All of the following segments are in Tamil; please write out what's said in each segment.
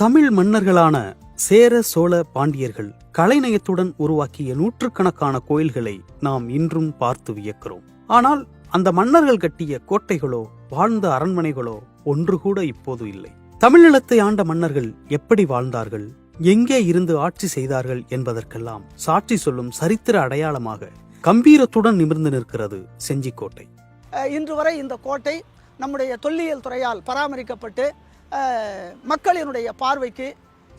தமிழ் மன்னர்களான சேர சோழ பாண்டியர்கள் கலைநயத்துடன் உருவாக்கிய நூற்றுக்கணக்கான கோயில்களை நாம் இன்றும் பார்த்து வியக்கிறோம். ஆனால் அந்த மன்னர்கள் கட்டிய கோட்டைகளோ வாழ்ந்த அரண்மனைகளோ ஒன்று கூட இப்போது இல்லை. தமிழ்நிலத்தை ஆண்ட மன்னர்கள் எப்படி வாழ்ந்தார்கள்? எங்கே இருந்து ஆட்சி செய்தார்கள் என்பதற்கெல்லாம் சாட்சி சொல்லும் சரித்திர அடையாளமாக கம்பீரத்துடன் நிமிர்ந்து நிற்கிறது செஞ்சிக்கோட்டை. இன்று வரை இந்த கோட்டை நம்முடைய தொல்லியல் துறையால் பராமரிக்கப்பட்டு மக்களினுடைய பார்வைக்கு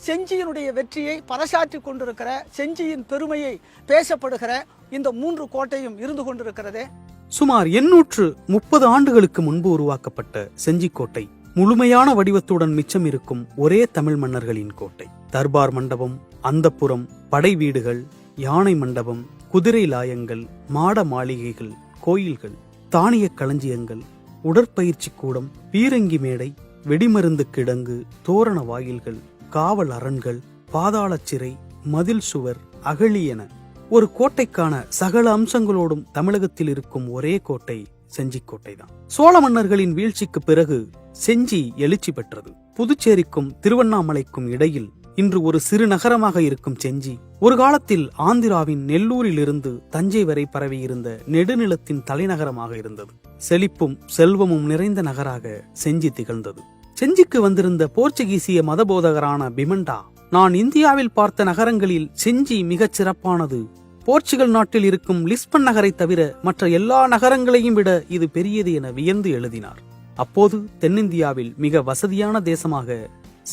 செஞ்சியினுடைய வெற்றியை பறைசாற்றி கொண்டிருக்கிற செஞ்சியின் பெருமையை பேசப்படுகிற இந்த மூன்று கோட்டையும் இருந்து கொண்டிருக்கிறதே. சுமார் எண்ணூற்று முப்பது ஆண்டுகளுக்கு முன்பு உருவாக்கப்பட்ட செஞ்சிக்கோட்டை முழுமையான வடிவத்துடன் மிச்சம் இருக்கும் ஒரே தமிழ் மன்னர்களின் கோட்டை. தர்பார் மண்டபம் அந்தப்புறம் படை வீடுகள் யானை மண்டபம் குதிரை லாயங்கள் மாட மாளிகைகள் கோயில்கள் தானிய களஞ்சியங்கள் உடற்பயிற்சி கூடம் பீரங்கி மேடை வெடிமருந்து கிடங்கு தோரண வாயில்கள் காவல் அரண்கள் பாதாள சிறை மதில் சுவர் அகழி என ஒரு கோட்டைக்கான சகல அம்சங்களோடும் தமிழகத்தில் இருக்கும் ஒரே கோட்டை செஞ்சிக்கோட்டை தான் சோழ மன்னர்களின் வீழ்ச்சிக்கு பிறகு செஞ்சி எழுச்சி பெற்றது. புதுச்சேரிக்கும் திருவண்ணாமலைக்கும் இடையில் இன்று ஒரு சிறு நகரமாக இருக்கும் செஞ்சி ஒரு காலத்தில் ஆந்திராவின் நெல்லூரிலிருந்து தஞ்சை வரை பரவியிருந்த நெடுநிலத்தின் தலைநகரமாக இருந்தது. செழிப்பும் செல்வமும் நிறைந்த நகராக செஞ்சி திகழ்ந்தது. செஞ்சிக்கு வந்திருந்த போர்ச்சுகீசிய மதபோதகரான பிமண்டா நான் இந்தியாவில் பார்த்த நகரங்களில் செஞ்சி மிகச் சிறப்பானது. போர்ச்சுகல் நாட்டில் இருக்கும் லிஸ்பன் நகரை தவிர மற்ற எல்லா நகரங்களையும் விட இது பெரியது என வியந்து எழுதினார். அப்போது தென்னிந்தியாவில் மிக வசதியான தேசமாக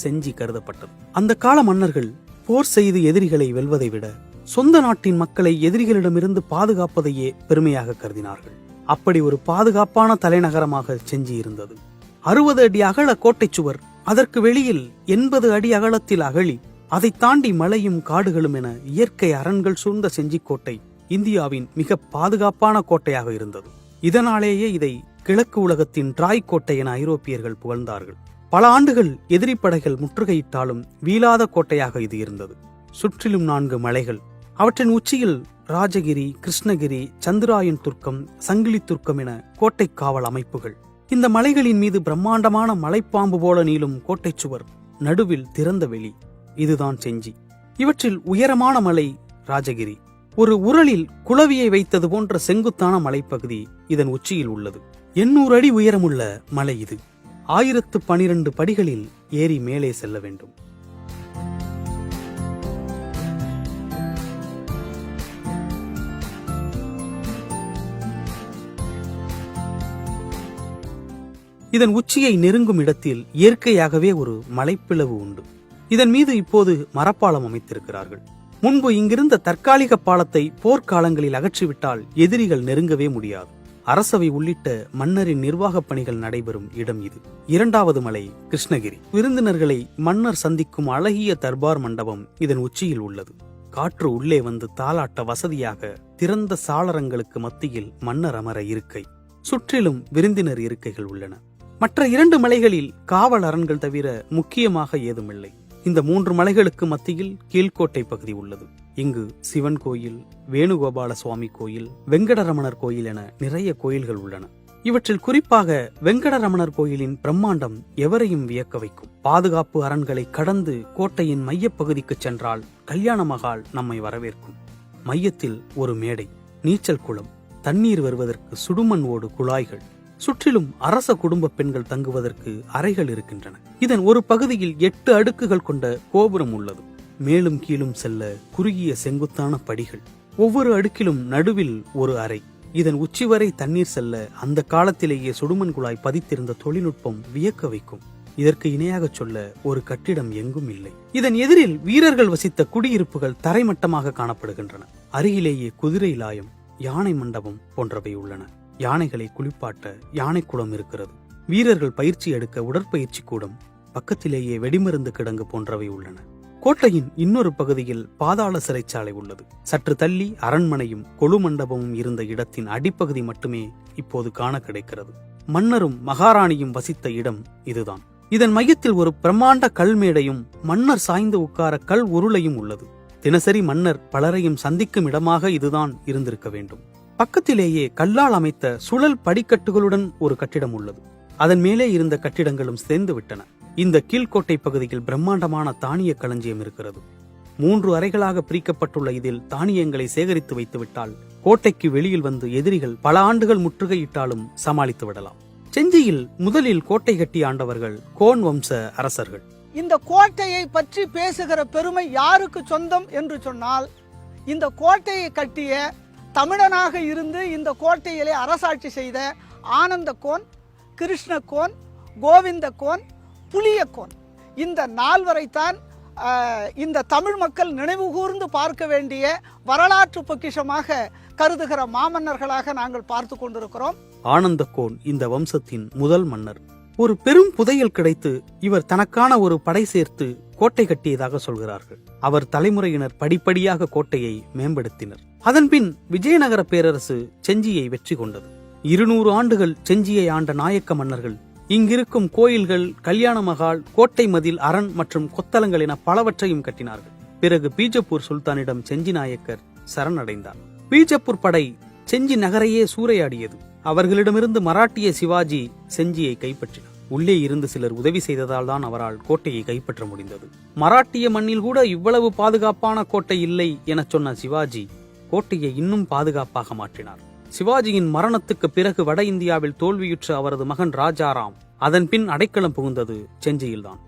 செஞ்சி கருதப்பட்டது. அந்த கால மன்னர்கள் போர் செய்து எதிரிகளை வெல்வதை விட சொந்த நாட்டின் மக்களை எதிரிகளிடமிருந்து பாதுகாப்பதையே பெருமையாக கருதினார்கள். அப்படி ஒரு பாதுகாப்பான தலைநகரமாக செஞ்சி இருந்தது அறுபது அடி அகல கோட்டை சுவர் அதற்கு வெளியில் எண்பது அடி அகலத்தில் அகழி அதை தாண்டி மலையும் காடுகளும் என இயற்கை அரண்கள் சூழ்ந்த செஞ்சிக்கோட்டை இந்தியாவின் மிக பாதுகாப்பான கோட்டையாக இருந்தது. இதனாலேயே இதை கிழக்கு உலகத்தின் டிராய் கோட்டை என ஐரோப்பியர்கள் புகழ்ந்தார்கள். பல ஆண்டுகள் எதிரி படைகள் முற்றுகையிட்டாலும் வீழாத கோட்டையாக இது இருந்தது. சுற்றிலும் நான்கு மலைகள் அவற்றின் உச்சியில் ராஜகிரி கிருஷ்ணகிரி சந்திராயன் துர்க்கம் சங்கிலி துர்க்கம் என கோட்டை காவல் அமைப்புகள். இந்த மலைகளின் மீது பிரம்மாண்டமான மலைப்பாம்பு போல நீளும் கோட்டை சுவர் நடுவில் திறந்த வெளி. இதுதான் செஞ்சி. இவற்றில் உயரமான மலை ராஜகிரி. ஒரு உரலில் குளவியை வைத்தது போன்ற செங்குத்தான மலைப்பகுதி இதன் உச்சியில் உள்ளது. எண்ணூறு அடி உயரமுள்ள மலை இது. ஆயிரத்து பனிரெண்டு படிகளில் ஏறி மேலே செல்ல வேண்டும். இதன் உச்சியை நெருங்கும் இடத்தில் இயற்கையாகவே ஒரு மலைப்பிளவு உண்டு. இதன் மீது இப்போது மரப்பாலம் அமைத்திருக்கிறார்கள். முன்பு இங்கிருந்த தற்காலிக பாலத்தை போர்க்காலங்களில் அகற்றிவிட்டால் எதிரிகள் நெருங்கவே முடியாது. அரசவை உள்ளிட்ட மன்னரின் நிர்வாகப் பணிகள் நடைபெறும் இடம் இது. இரண்டாவது மலை கிருஷ்ணகிரி. விருந்தினர்களை மன்னர் சந்திக்கும் அழகிய தர்பார் மண்டபம் இதன் உச்சியில் உள்ளது. காற்று உள்ளே வந்து தாளாட்ட வசதியாக திறந்த சாளரங்களுக்கு மத்தியில் மன்னர் அமர இருக்கை. சுற்றிலும் விருந்தினர் இருக்கைகள் உள்ளன. மற்ற இரண்டு மலைகளில் காவல் அரண்கள் தவிர முக்கியமாக ஏதுமில்லை. இந்த மூன்று மலைகளுக்கு மத்தியில் கீழ்கோட்டை பகுதி உள்ளது. இங்கு சிவன் கோயில் வேணுகோபால சுவாமி கோயில் வெங்கடரமணர் கோயில் என நிறைய கோயில்கள் உள்ளன. இவற்றில் குறிப்பாக வெங்கடரமணர் கோயிலின் பிரம்மாண்டம் எவரையும் வியக்க வைக்கும். பாதுகாப்பு அரண்களை கடந்து கோட்டையின் மையப்பகுதிக்கு சென்றால் கல்யாண மகால் நம்மை வரவேற்கும். மையத்தில் ஒரு மேடை நீச்சல் குளம் தண்ணீர் வருவதற்கு சுடுமண் ஓடு குழாய்கள் சுற்றிலும் அரச குடும்ப பெண்கள் தங்குவதற்கு அறைகள் இருக்கின்றன. இதன் ஒரு பகுதியில் எட்டு அடுக்குகள் கொண்ட கோபுரம் உள்ளது. மேலும் கீழும் செல்ல குறுகிய செங்குத்தான படிகள். ஒவ்வொரு அடுக்கிலும் நடுவில் ஒரு அறை. இதன் உச்சி வரை தண்ணீர் செல்ல அந்த காலத்திலேயே சுடுமண் குழாய் பதித்திருந்த தொழில்நுட்பம் வியக்க வைக்கும். இதற்கு இணையாகச் சொல்ல ஒரு கட்டிடம் எங்கும் இல்லை. இதன் எதிரில் வீரர்கள் வசித்த குடியிருப்புகள் தரைமட்டமாக காணப்படுகின்றன. அருகிலேயே குதிரை லாயம் யானை மண்டபம் போன்றவை உள்ளன. யானைகளை குளிப்பாட்ட யானைக்குளம் இருக்கிறது. வீரர்கள் பயிற்சி எடுக்க உடற்பயிற்சி கூடம். பக்கத்திலேயே வெடிமருந்து கிடங்கு போன்றவை உள்ளன. கோட்டையின் இன்னொரு பகுதியில் பாதாள சிறைச்சாலை உள்ளது. சற்று தள்ளி அரண்மனையும் கொழு மண்டபமும் இருந்த இடத்தின் அடிப்பகுதி மட்டுமே இப்போது காண கிடைக்கிறது. மன்னரும் மகாராணியும் வசித்த இடம் இதுதான். இதன் மையத்தில் ஒரு பிரம்மாண்ட கல் மேடையும் மன்னர் சாய்ந்து உட்கார கல் உருளையும் உள்ளது. தினசரி மன்னர் பலரையும் சந்திக்கும் இடமாக இதுதான் இருந்திருக்க வேண்டும். பக்கத்திலேயே கல்லால் அமைத்த சுழல் படிக்கட்டுகளுடன் ஒரு கட்டிடம் உள்ளது. அதன் மேலே இருந்த கட்டிடங்களும் சேர்ந்து விட்டன இந்த கீழ்க்கோட்டை பகுதியில் பிரம்மாண்டமான தானிய களஞ்சியம் இருக்கிறது. மூன்று அறைகளாக பிரிக்கப்பட்டுள்ள இதில் தானியங்களை சேகரித்து வைத்துவிட்டால் கோட்டைக்கு வெளியில் வந்து எதிரிகள் பல ஆண்டுகள் முற்றுகையிட்டாலும் சமாளித்து விடலாம். செஞ்சியில் முதலில் கோட்டை கட்டி ஆண்டவர்கள் கோன் வம்ச அரசர்கள். இந்த கோட்டையை பற்றி பேசுகிற பெருமை யாருக்கு சொந்தம் என்று சொன்னால் இந்த கோட்டையை கட்டிய தமிழனாக இருந்து இந்த கோட்டையிலே அரசாட்சி செய்த ஆனந்தகோன் கிருஷ்ணக்கோன் கோவிந்தக்கோன் புலியக்கோன் இந்த நால்வரைத்தான் இந்த தமிழ் மக்கள் நினைவு கூர்ந்து பார்க்க வேண்டிய வரலாற்று பொக்கிஷமாக கருதுகிற மாமன்னர்களாக நாங்கள் பார்த்து கொண்டிருக்கிறோம். ஆனந்தக்கோன் இந்த வம்சத்தின் முதல் மன்னர். ஒரு பெரும் புதையல் கிடைத்து இவர் தனக்கான ஒரு படை சேர்த்து கோட்டை கட்டியதாக சொல்கிறார்கள். அவர் தலைமுறையினர் படிப்படியாக கோட்டையை மேம்படுத்தினர். அதன்பின் விஜயநகர பேரரசு செஞ்சியை வெற்றி கொண்டது. இருநூறு ஆண்டுகள் செஞ்சியை ஆண்ட நாயக்க மன்னர்கள் இங்கிருக்கும் கோயில்கள் கல்யாண மகால் கோட்டை மதில் அரண் மற்றும் கொத்தலங்கள் என பலவற்றையும் கட்டினார்கள். பிறகு பீஜப்பூர் சுல்தானிடம் செஞ்சி நாயக்கர் சரணடைந்தார். பீஜப்பூர் படை செஞ்சி நகரையே சூறையாடியது. அவர்களிடமிருந்து மராட்டிய சிவாஜி செஞ்சியை கைப்பற்றினார். உள்ளே இருந்து சிலர் உதவி செய்ததால் தான் அவரால் கோட்டையை கைப்பற்ற முடிந்தது. மராட்டிய மண்ணில் கூட இவ்வளவு பாதுகாப்பான கோட்டை இல்லை என சொன்ன சிவாஜி கோட்டையை இன்னும் பாதுகாப்பாக மாற்றினார். சிவாஜியின் மரணத்துக்கு பிறகு வட இந்தியாவில் தோல்வியுற்ற அவரது மகன் ராஜாராம் அதன் பின் அடைக்கலம் புகுந்தது செஞ்சியில்தான்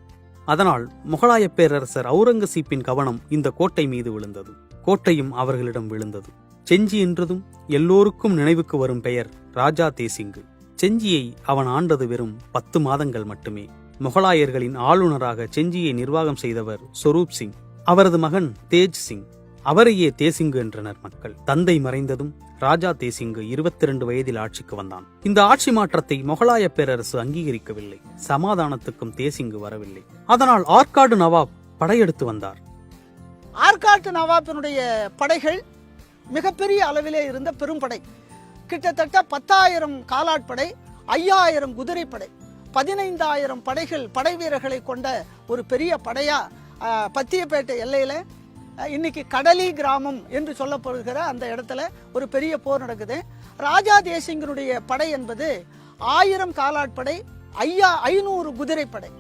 அதனால் முகலாய பேரரசர் அவுரங்கசீப்பின் கவனம் இந்த கோட்டை மீது விழுந்தது. கோட்டையும் அவர்களிடம் விழுந்தது. செஞ்சி என்றதும் எல்லோருக்கும் நினைவுக்கு வரும் பெயர் ராஜா தேசிங்கு. செஞ்சியை அவன் ஆண்டது வெறும் பத்து மாதங்கள் மட்டுமே. முகலாயர்களின் ஆளுநராக செஞ்சியை நிர்வாகம் செய்தவர் சொரூப் சிங். அவரது மகன் தேஜ் சிங். அவரையே தேசிங்கு என்றனர் மக்கள். தந்தை மறைந்ததும் ராஜா தேசிங்கு இருபத்தி இரண்டு வயதில் ஆட்சிக்கு வந்தான். இந்த ஆட்சி மாற்றத்தை முகலாய பேரரசு அங்கீகரிக்கவில்லை. சமாதானத்துக்கும் தேசிங்கு வரவில்லை. அதனால் ஆற்காடு நவாப் படையெடுத்து வந்தார். ஆற்காட்டு நவாப்பினுடைய படைகள் மிகப்பெரிய அளவிலே இருந்த பெரும்படை. கிட்டத்தட்ட பத்தாயிரம் காலாட்படை ஐயாயிரம் குதிரைப்படை பதினைந்தாயிரம் படைகள் படை வீரர்களை கொண்ட ஒரு பெரிய படையா பத்தியப்பேட்டை எல்லையில இன்னைக்கு கடலி கிராமம் என்று சொல்லப்படுகிற அந்த இடத்துல ஒரு பெரிய போர் நடக்குது. ராஜா தேசிங்கனுடைய படை என்பது ஆயிரம் காலாட்படை ஐயா ஐநூறு குதிரைப்படை.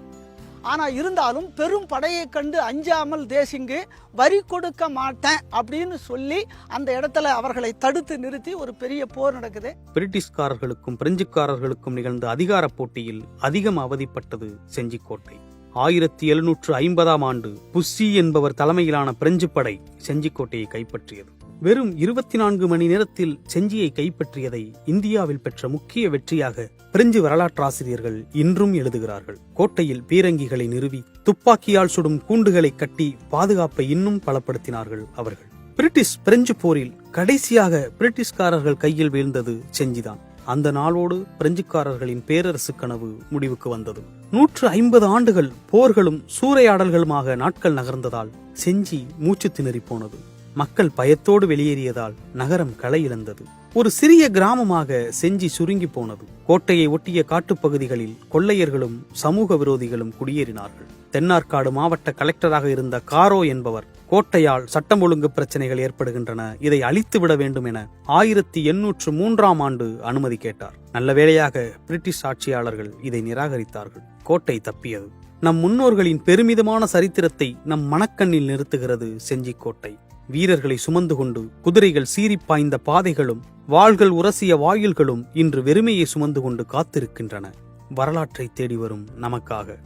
ஆனால் இருந்தாலும் பெரும் படையை கண்டு அஞ்சாமல் தேசிங்கு வரி கொடுக்க மாட்டேன் அப்படின்னு சொல்லி அந்த இடத்துல அவர்களை தடுத்து நிறுத்தி ஒரு பெரிய போர் நடக்குது. பிரிட்டிஷ்காரர்களுக்கும் பிரெஞ்சுக்காரர்களுக்கும் நிகழ்ந்த அதிகார போட்டியில் அதிகம் அவதிப்பட்டது செஞ்சிக்கோட்டை. ஆயிரத்தி எழுநூற்று ஐம்பதாம் ஆண்டு புஸ்ஸி என்பவர் தலைமையிலான பிரெஞ்சு படை செஞ்சிக்கோட்டையை கைப்பற்றியது. வெறும் இருபத்தி நான்கு மணி நேரத்தில் செஞ்சியை கைப்பற்றியதை இந்தியாவில் பெற்ற முக்கிய வெற்றியாக பிரெஞ்சு வரலாற்றாசிரியர்கள் இன்றும் எழுதுகிறார்கள். கோட்டையில் பீரங்கிகளை நிறுவி துப்பாக்கியால் சுடும் கூண்டுகளை கட்டி பாதுகாப்பை இன்னும் பலப்படுத்தினார்கள் அவர்கள். பிரிட்டிஷ் பிரெஞ்சு போரில் கடைசியாக பிரிட்டிஷ்காரர்கள் கையில் வீழ்ந்தது செஞ்சிதான். அந்த நாளோடு பிரெஞ்சுக்காரர்களின் பேரரசு கனவு முடிவுக்கு வந்தது. நூற்று ஐம்பது ஆண்டுகள் போர்களும் சூறையாடல்களுமாக நாட்கள் நகர்ந்ததால் செஞ்சி மூச்சு திணறி போனது. மக்கள் பயத்தோடு வெளியேறியதால் நகரம் களை இழந்தது. ஒரு சிறிய கிராமமாக செஞ்சி சுருங்கி போனது. கோட்டையை ஒட்டிய காட்டுப்பகுதிகளில் கொள்ளையர்களும் சமூக விரோதிகளும் குடியேறினார்கள். தென்னார்காடு மாவட்ட கலெக்டராக இருந்த காரோ என்பவர் கோட்டையால் சட்டம் ஒழுங்கு பிரச்சனைகள் ஏற்படுகின்றன இதை அழித்து விட வேண்டும் என ஆயிரத்தி எண்ணூற்று மூன்றாம் ஆண்டு அனுமதி கேட்டார். நல்ல வேளையாக பிரிட்டிஷ் ஆட்சியாளர்கள் இதை நிராகரித்தார்கள். கோட்டை தப்பியது. நம் முன்னோர்களின் பெருமிதமான சரித்திரத்தை நம் மனக்கண்ணில் நிறுத்துகிறது செஞ்சிக்கோட்டை வீரர்களை சுமந்து கொண்டு குதிரைகள் சீறிப்பாய்ந்த பாதைகளும் வாள்கள் உரசிய வாயில்களும் இன்று வெறுமையை சுமந்து கொண்டு காத்திருக்கின்றன. வரலாற்றை தேடி வரும் நமக்காக.